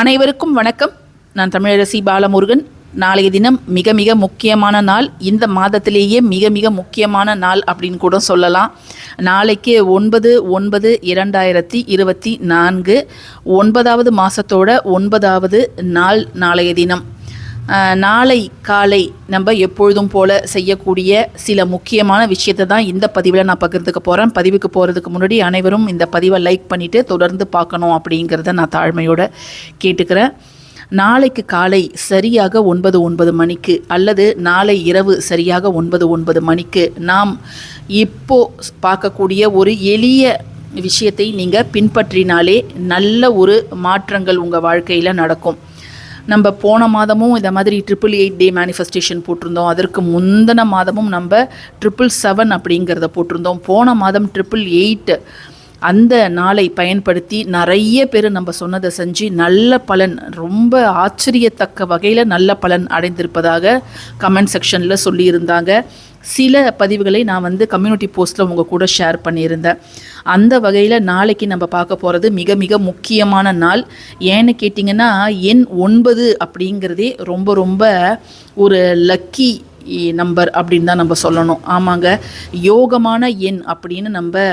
அனைவருக்கும் வணக்கம். நான் தமிழரசி பாலமுருகன். நாளைய தினம் மிக மிக முக்கியமான நாள். இந்த மாதத்திலேயே மிக மிக முக்கியமான நாள் அப்படின்னு கூட சொல்லலாம். நாளைக்கு ஒன்பது ஒன்பது இரண்டாயிரத்தி இருபத்தி நான்கு. ஒன்பதாவது மாதத்தோட ஒன்பதாவது நாள் நாளைய தினம். நாளை காலை நம்ம எப்பொழுதும் போல செய்யக்கூடிய சில முக்கியமான விஷயத்தை தான் இந்த பதிவில் நான் பகிர்ந்துக்க போகிறேன் பதிவுக்கு போகிறதுக்கு முன்னாடி அனைவரும் இந்த பதிவை லைக் பண்ணிவிட்டு தொடர்ந்து பார்க்கணும் அப்படிங்கிறத நான் தாழ்மையோட கேட்டுக்கிறேன். நாளைக்கு காலை சரியாக ஒன்பது ஒன்பது மணிக்கு அல்லது நாளை இரவு சரியாக ஒன்பது ஒன்பது மணிக்கு நாம் இப்போ பார்க்கக்கூடிய ஒரு எளிய விஷயத்தை நீங்கள் பின்பற்றினாலே நல்ல ஒரு மாற்றங்கள் உங்கள் வாழ்க்கையில் நடக்கும். நம்ம போன மாதமும் இதை மாதிரி ட்ரிபிள் எயிட் டே மேனிஃபெஸ்டேஷன் போட்டிருந்தோம். அதற்கு முந்தின மாதமும் நம்ம ட்ரிபிள் செவன் அப்படிங்கிறத போட்டிருந்தோம். போன மாதம் ட்ரிபிள் எயிட் அந்த நாளை பயன்படுத்தி நிறைய பேர் நம்ம சொன்னதை செஞ்சு நல்ல பலன் ரொம்ப ஆச்சரியத்தக்க வகையில் நல்ல பலன் அடைந்திருப்பதாக கமெண்ட் செக்ஷனில் சொல்லியிருந்தாங்க. சில பதிவுகளை நான் வந்து கம்யூனிட்டி போஸ்ட்டில் உங்கள் கூட ஷேர் பண்ணியிருந்தேன். அந்த வகையில் நாளைக்கு நம்ம பார்க்க போகிறது மிக மிக முக்கியமான நாள். ஏன்னு கேட்டிங்கன்னா எண் ஒன்பது அப்படிங்கிறதே ரொம்ப ரொம்ப ஒரு லக்கி நம்பர் அப்படின்னு தான் நம்ம சொல்லணும். ஆமாங்க. யோகமான எண் அப்படின்னு நம்ம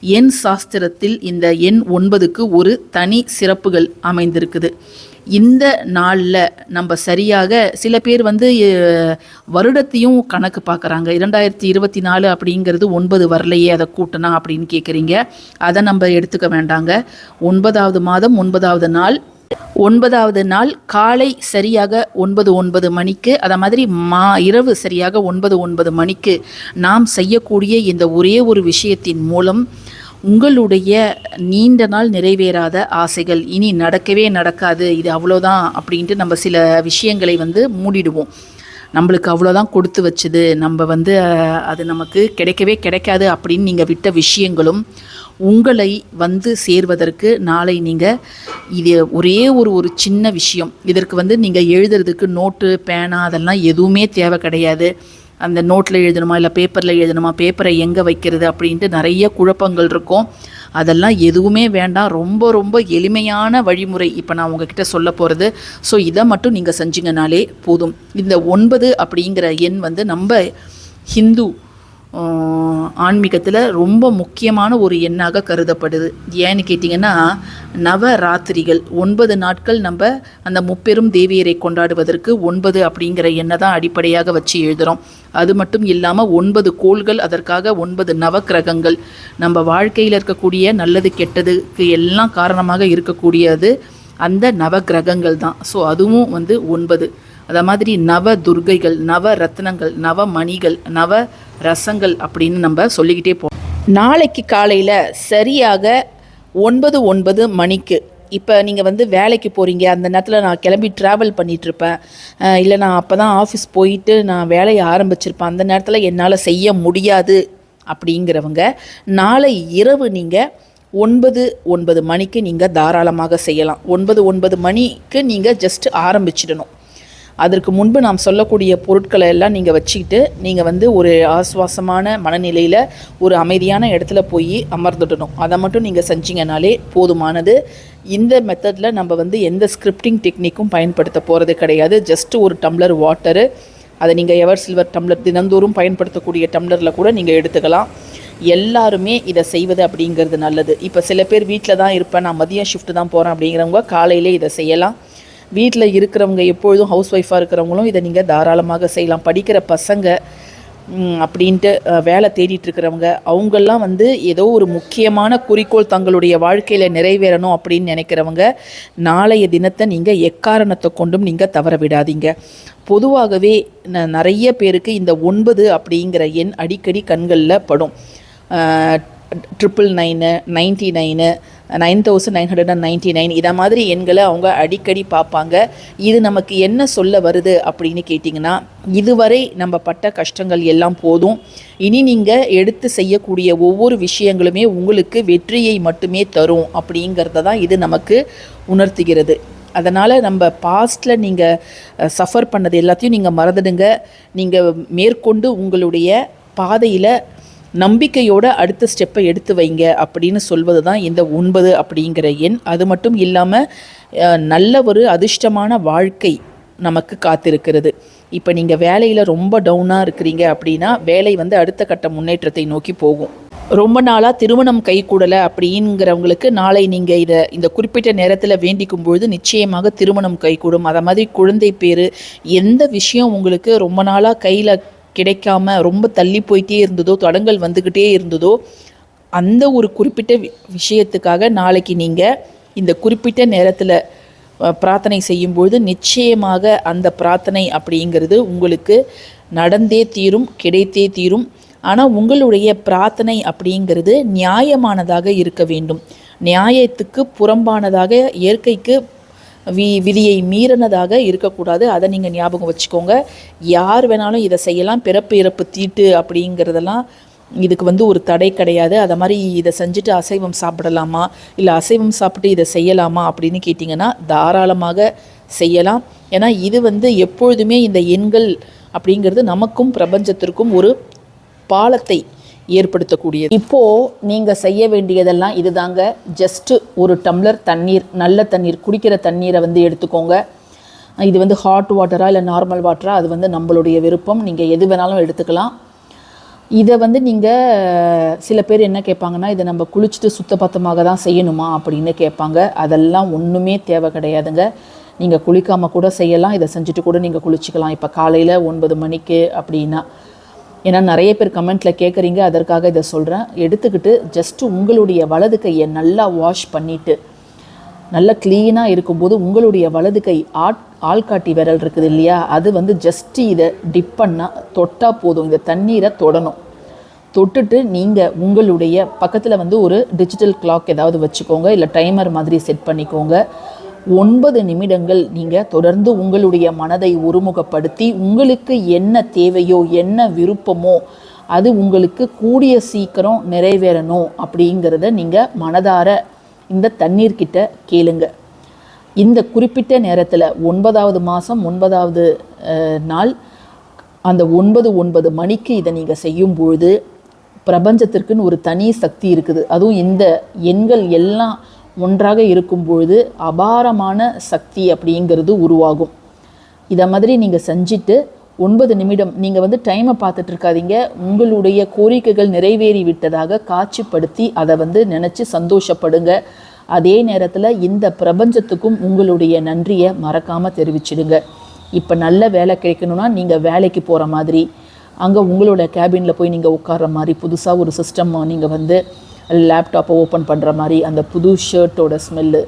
எண் சாஸ்திரத்தில் இந்த எண் ஒன்பதுக்கு ஒரு தனி சிறப்புகள் அமைந்திருக்குது. இந்த நாளில் நம்ம சரியாக சில பேர் வந்து வருடத்தையும் கணக்கு பார்க்குறாங்க. இரண்டாயிரத்தி இருபத்தி நாலு அப்படிங்கிறது ஒன்பது வரலையே அதை கூட்டினா அப்படின்னு கேட்குறீங்க அதை நம்ம எடுத்துக்க வேண்டாங்க. ஒன்பதாவது மாதம் ஒன்பதாவது நாள். ஒன்பதாவது நாள் காலை சரியாக ஒன்பது ஒன்பது மணிக்கு அதை மாதிரி மா இரவு சரியாக ஒன்பது ஒன்பது மணிக்கு நாம் செய்யக்கூடிய இந்த ஒரே ஒரு விஷயத்தின் மூலம் உங்களுடைய நீண்ட நாள் நிறைவேறாத ஆசைகள். இனி நடக்கவே நடக்காது. இது அவ்வளோதான் அப்படின்ட்டு நம்ம சில விஷயங்களை வந்து மூடிடுவோம். நம்மளுக்கு அவ்வளோதான் கொடுத்து வச்சுது. நம்ம வந்து அது நமக்கு கிடைக்கவே கிடைக்காது அப்படின்னு நீங்கள் விட்ட விஷயங்களும் உங்களை வந்து சேர்வதற்கு நாளை நீங்கள் இது ஒரே ஒரு ஒரு சின்ன விஷயம். இதற்கு வந்து நீங்கள் எழுதுறதுக்கு நோட்டு பேனா அதெல்லாம் எதுவுமே தேவை கிடையாது. அந்த நோட்டில் எழுதணுமா இல்லை பேப்பரில் எழுதணுமா பேப்பரை எங்கே வைக்கிறது அப்படின்ட்டு நிறைய குழப்பங்கள் இருக்கும். அதெல்லாம் எதுவுமே வேண்டாம். ரொம்ப ரொம்ப எளிமையான வழிமுறை இப்போ நான் உங்ககிட்ட சொல்ல போகிறது ஸோ இதை மட்டும் நீங்கள் செஞ்சிங்கனாலே போதும். இந்த ஒன்பது அப்படிங்கிற எண் வந்து நம்ம ஹிந்து ஆன்மீகத்தில் ரொம்ப முக்கியமான ஒரு எண்ணாக கருதப்படுது. ஏன்னு கேட்டிங்கன்னா நவராத்திரிகள் ஒன்பது நாட்கள் நம்ம அந்த முப்பெரும் தேவியரை கொண்டாடுவதற்கு ஒன்பது அப்படிங்கிற எண்ணை தான் அடிப்படையாக வச்சு எழுதுகிறோம் அது மட்டும் இல்லாமல் ஒன்பது கோள்கள் அதற்காக ஒன்பது நவக்கிரகங்கள். நம்ம வாழ்க்கையில் இருக்கக்கூடிய நல்லது கெட்டதுக்கு எல்லாம் காரணமாக இருக்கக்கூடியது அந்த நவக்கிரகங்கள் தான் ஸோ அதுவும் வந்து ஒன்பது. அதை மாதிரி நவ துர்கைகள் நவ ரத்னங்கள் நவ மணிகள் நவ ரசங்கள் அப்படின்னு நம்ம சொல்லிக்கிட்டே போ நாளைக்கு காலையில் சரியாக ஒன்பது ஒன்பது மணிக்கு இப்போ நீங்கள் வந்து வேலைக்கு போகிறீங்க அந்த நேரத்தில் நான் கிளம்பி ட்ராவல் பண்ணிகிட்ருப்பேன் இல்லை நான் அப்போ தான் ஆஃபீஸ் போயிட்டு நான் வேலையை ஆரம்பிச்சிருப்பேன். அந்த நேரத்தில் என்னால் செய்ய முடியாது அப்படிங்கிறவங்க நாளை இரவு நீங்கள் ஒன்பது ஒன்பது மணிக்கு நீங்கள் தாராளமாக செய்யலாம். ஒன்பது ஒன்பது மணிக்கு நீங்கள் ஜஸ்ட் ஆரம்பிச்சிடணும். அதற்கு முன்பு நாம் சொல்லக்கூடிய பொருட்களை எல்லாம் நீங்கள் வச்சுக்கிட்டு நீங்கள் வந்து ஒரு ஆஸ்வாசமான மனநிலையில் ஒரு அமைதியான இடத்துல போய் அமர்ந்துடணும். அதை மட்டும் நீங்கள் செஞ்சீங்கனாலே போதுமானது. இந்த மெத்தடில் நம்ம வந்து எந்த ஸ்கிரிப்டிங் டெக்னிக்கும் பயன்படுத்த போகிறது கிடையாது. ஜஸ்ட் ஒரு டம்ளர் வாட்டரு அதை நீங்கள் எவர் சில்வர் டம்ளர் தினந்தோறும் பயன்படுத்தக்கூடிய டம்ளரில் கூட நீங்கள் எடுத்துக்கலாம். எல்லாருமே இதை செய்வது அப்படிங்கிறது நல்லது. இப்போ சில பேர் வீட்டில் தான் இருப்பேன் நான் மதியம் ஷிஃப்ட்டு தான் போகிறேன் அப்படிங்கிறவங்க காலையிலே இதை செய்யலாம். வீட்டில் இருக்கிறவங்க எப்பொழுதும் ஹவுஸ் ஒய்ஃபாக இருக்கிறவங்களும் இதை நீங்கள் தாராளமாக செய்யலாம். படிக்கிற பசங்க அப்படின்ட்டு வேலை தேடிட்டுருக்கிறவங்க அவங்கெல்லாம் வந்து ஏதோ ஒரு முக்கியமான குறிக்கோள் தங்களுடைய வாழ்க்கையில் நிறைவேறணும் அப்படின்னு நினைக்கிறவங்க நாளைய தினத்தை நீங்கள் எக்காரணத்தை கொண்டும் நீங்கள் தவற விடாதீங்க. பொதுவாகவே ந- நிறைய பேருக்கு இந்த ஒன்பது அப்படிங்கிற எண் அடிக்கடி கண்களில் படும். Triple nine ninety nine nine thousand nine hundred and ninety nine இதை மாதிரி எண்களை அவங்க அடிக்கடி பார்ப்பாங்க. இது நமக்கு என்ன சொல்ல வருது அப்படின்னு கேட்டிங்கன்னா இதுவரை நம்ம பட்ட கஷ்டங்கள் எல்லாம் போதும். இனி நீங்கள் எடுத்து செய்யக்கூடிய ஒவ்வொரு விஷயங்களுமே உங்களுக்கு வெற்றியை மட்டுமே தரும் அப்படிங்கிறத தான் இது நமக்கு உணர்த்துகிறது. அதனால் நம்ம பாஸ்ட்டில் நீங்கள் சஃபர் பண்ணது எல்லாத்தையும் நீங்கள் மறந்துடுங்க. நீங்கள் மேற்கொண்டு உங்களுடைய பாதையில் நம்பிக்கையோட அடுத்த ஸ்டெப்பை எடுத்து வைங்க அப்படின்னு சொல்வது தான் இந்த ஒன்பது அப்படிங்கிற எண். அது மட்டும் இல்லாமல் நல்ல ஒரு அதிர்ஷ்டமான வாழ்க்கை நமக்கு காத்திருக்கிறது. இப்போ நீங்கள் வேலையில் ரொம்ப டவுனாக இருக்கிறீங்க அப்படின்னா வேலை வந்து அடுத்த கட்ட முன்னேற்றத்தை நோக்கி போகும். ரொம்ப நாளாக திருமணம் கைகூடலை அப்படிங்கிறவங்களுக்கு நாளை நீங்கள் இதை இந்த குறிப்பிட்ட நேரத்தில் வேண்டிக்கும் பொழுது நிச்சயமாக திருமணம் கைகூடும். அதை மாதிரி குழந்தை பேர் எந்த விஷயம் உங்களுக்கு ரொம்ப நாளாக கையில் கிடைக்காம ரொம்ப தள்ளி போயிட்டே இருந்ததோ தடங்கள் வந்துக்கிட்டே இருந்ததோ அந்த ஒரு குறிப்பிட்ட வி- விஷயத்துக்காக நாளைக்கு நீங்கள் இந்த குறிப்பிட்ட நேரத்தில் பிரார்த்தனை செய்யும்பொழுது நிச்சயமாக அந்த பிரார்த்தனை அப்படிங்கிறது உங்களுக்கு நடந்தே தீரும் கிடைத்தே தீரும். ஆனால் உங்களுடைய பிரார்த்தனை அப்படிங்கிறது நியாயமானதாக இருக்க வேண்டும். நியாயத்துக்கு புறம்பானதாக இயற்கைக்கு வி விதியை மீறினதாக இருக்கக்கூடாது. அதை நீங்கள் ஞாபகம் வச்சுக்கோங்க. யார் வேணாலும் இதை செய்யலாம். பிறப்பு இறப்பு தீட்டு அப்படிங்கிறதெல்லாம் இதுக்கு வந்து ஒரு தடை கிடையாது. அதை மாதிரி இதை செஞ்சுட்டு அசைவம் சாப்பிடலாமா? இல்லை அசைவம் சாப்பிட்டு இதை செய்யலாமா அப்படின்னு கேட்டிங்கன்னா தாராளமாக செய்யலாம். ஏன்னா இது வந்து எப்பொழுதுமே இந்த எண்கள் அப்படிங்கிறது நமக்கும் பிரபஞ்சத்திற்கும் ஒரு பாலத்தை ஏற்படுத்தக்கூடியது. இப்போது நீங்கள் செய்ய வேண்டியதெல்லாம் இதுதாங்க. ஜஸ்ட்டு ஒரு டம்ளர் தண்ணீர் நல்ல தண்ணீர் குடிக்கிற தண்ணீரை வந்து எடுத்துக்கோங்க. இது வந்து ஹாட் வாட்டரா இல்லை நார்மல் வாட்டரா அது வந்து நம்மளுடைய விருப்பம். நீங்கள் எது வேணாலும் எடுத்துக்கலாம். இதை வந்து நீங்கள் சில பேர் என்ன கேட்பாங்கன்னா இதை நம்ம குளிச்சுட்டு சுத்தபத்தமாக தான் செய்யணுமா அப்படின்னு கேட்பாங்க. அதெல்லாம் ஒன்றுமே தேவை கிடையாதுங்க. நீங்கள் குளிக்காமல் கூட செய்யலாம். இதை செஞ்சுட்டு கூட நீங்கள் குளிச்சுக்கலாம். இப்போ காலையில் ஒன்பது மணிக்கு அப்படின்னா ஏன்னா நிறைய பேர் கமெண்ட்டில் கேட்குறீங்க அதற்காக இதை சொல்கிறேன் எடுத்துக்கிட்டு ஜஸ்ட்டு உங்களுடைய வலது கையை நல்லா வாஷ் பண்ணிவிட்டு நல்லா க்ளீனாக இருக்கும்போது உங்களுடைய வலது கை ஆட் ஆள்காட்டி விரல் இருக்குது இல்லையா? அது வந்து ஜஸ்ட்டு இதை டிப் பண்ணால் தொட்டால் போதும். இந்த தண்ணீரை தொடணும். தொட்டுட்டு நீங்கள் உங்களுடைய பக்கத்தில் வந்து ஒரு டிஜிட்டல் கிளாக் ஏதாவது வச்சுக்கோங்க. இல்லை டைமர் மாதிரி செட் பண்ணிக்கோங்க. ஒன்பது நிமிடங்கள் நீங்கள் தொடர்ந்து உங்களுடைய மனதை ஒருமுகப்படுத்தி உங்களுக்கு என்ன தேவையோ என்ன விருப்பமோ அது உங்களுக்கு கூடிய சீக்கிரம் நிறைவேறணும் அப்படிங்கிறத நீங்கள் மனதார இந்த தண்ணீர்கிட்ட கேளுங்க. இந்த குறிப்பிட்ட நேரத்தில் ஒன்பதாவது மாதம் ஒன்பதாவது நாள் அந்த ஒன்பது ஒன்பது மணிக்கு இதை நீங்கள் செய்யும் பொழுது பிரபஞ்சத்திற்குன்னு ஒரு தனி சக்தி இருக்குது. அதுவும் இந்த எண்கள் எல்லாம் ஒன்றாக இருக்கும் பொழுது அபாரமான சக்தி அப்படிங்கிறது உருவாகும். இதை மாதிரி நீங்கள் செஞ்சுட்டு ஒன்பது நிமிடம் நீங்கள் வந்து டைமை பார்த்துட்டு இருக்காதீங்க. உங்களுடைய கோரிக்கைகள் நிறைவேறி விட்டதாக காட்சிப்படுத்தி அதை வந்து நினச்சி சந்தோஷப்படுங்க. அதே நேரத்தில் இந்த பிரபஞ்சத்துக்கும் உங்களுடைய நன்றியை மறக்காமல் தெரிவிச்சிடுங்க. இப்போ நல்ல வேலை கிடைக்கணும்னா நீங்கள் வேலைக்கு போகிற மாதிரி அங்கே உங்களோட கேபினில் போய் நீங்கள் உட்கார்ற மாதிரி புதுசாக ஒரு சிஸ்டம் நீங்கள் வந்து லேப்டாப்பை ஓப்பன் பண்ணுற மாதிரி அந்த புது ஷர்ட்டோட ஸ்மெல்லு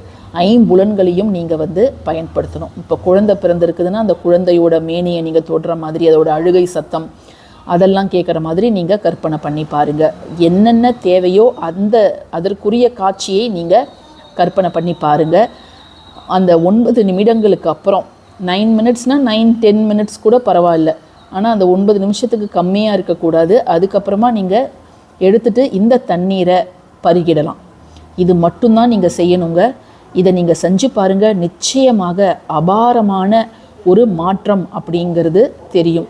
ஐம்புலன்களையும் நீங்கள் வந்து பயன்படுத்தணும். இப்போ குழந்தை பிறந்திருக்குதுன்னா அந்த குழந்தையோட மேனியை நீங்கள் தொடுற மாதிரி அதோட அழுகை சத்தம் அதெல்லாம் கேட்குற மாதிரி நீங்கள் கற்பனை பண்ணி பாருங்கள் என்னென்ன தேவையோ அந்த அதற்குரிய காட்சியை நீங்கள் கற்பனை பண்ணி பாருங்கள் அந்த ஒன்பது நிமிடங்களுக்கு அப்புறம் நைன் மினிட்ஸ்னால் நைன் டென் மினிட்ஸ் கூட பரவாயில்ல. ஆனால் அந்த ஒன்பது நிமிஷத்துக்கு கம்மியாக இருக்கக்கூடாது. அதுக்கப்புறமா நீங்கள் எடுத்துட்டு இந்த தண்ணீரை பருகிடலாம். இது மட்டும்தான் நீங்கள் செய்யணுங்க. இதை நீங்கள் செஞ்சு பாருங்கள் நிச்சயமாக அபாரமான ஒரு மாற்றம் அப்படிங்கிறது தெரியும்.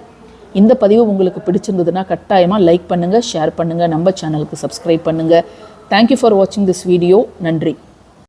இந்த பதிவு உங்களுக்கு பிடிச்சிருந்ததுன்னா கட்டாயமாக லைக் பண்ணுங்கள் ஷேர் பண்ணுங்கள் நம்ம சேனலுக்கு சப்ஸ்கிரைப் பண்ணுங்கள் தேங்க்யூ ஃபார் வாட்சிங் திஸ் வீடியோ நன்றி.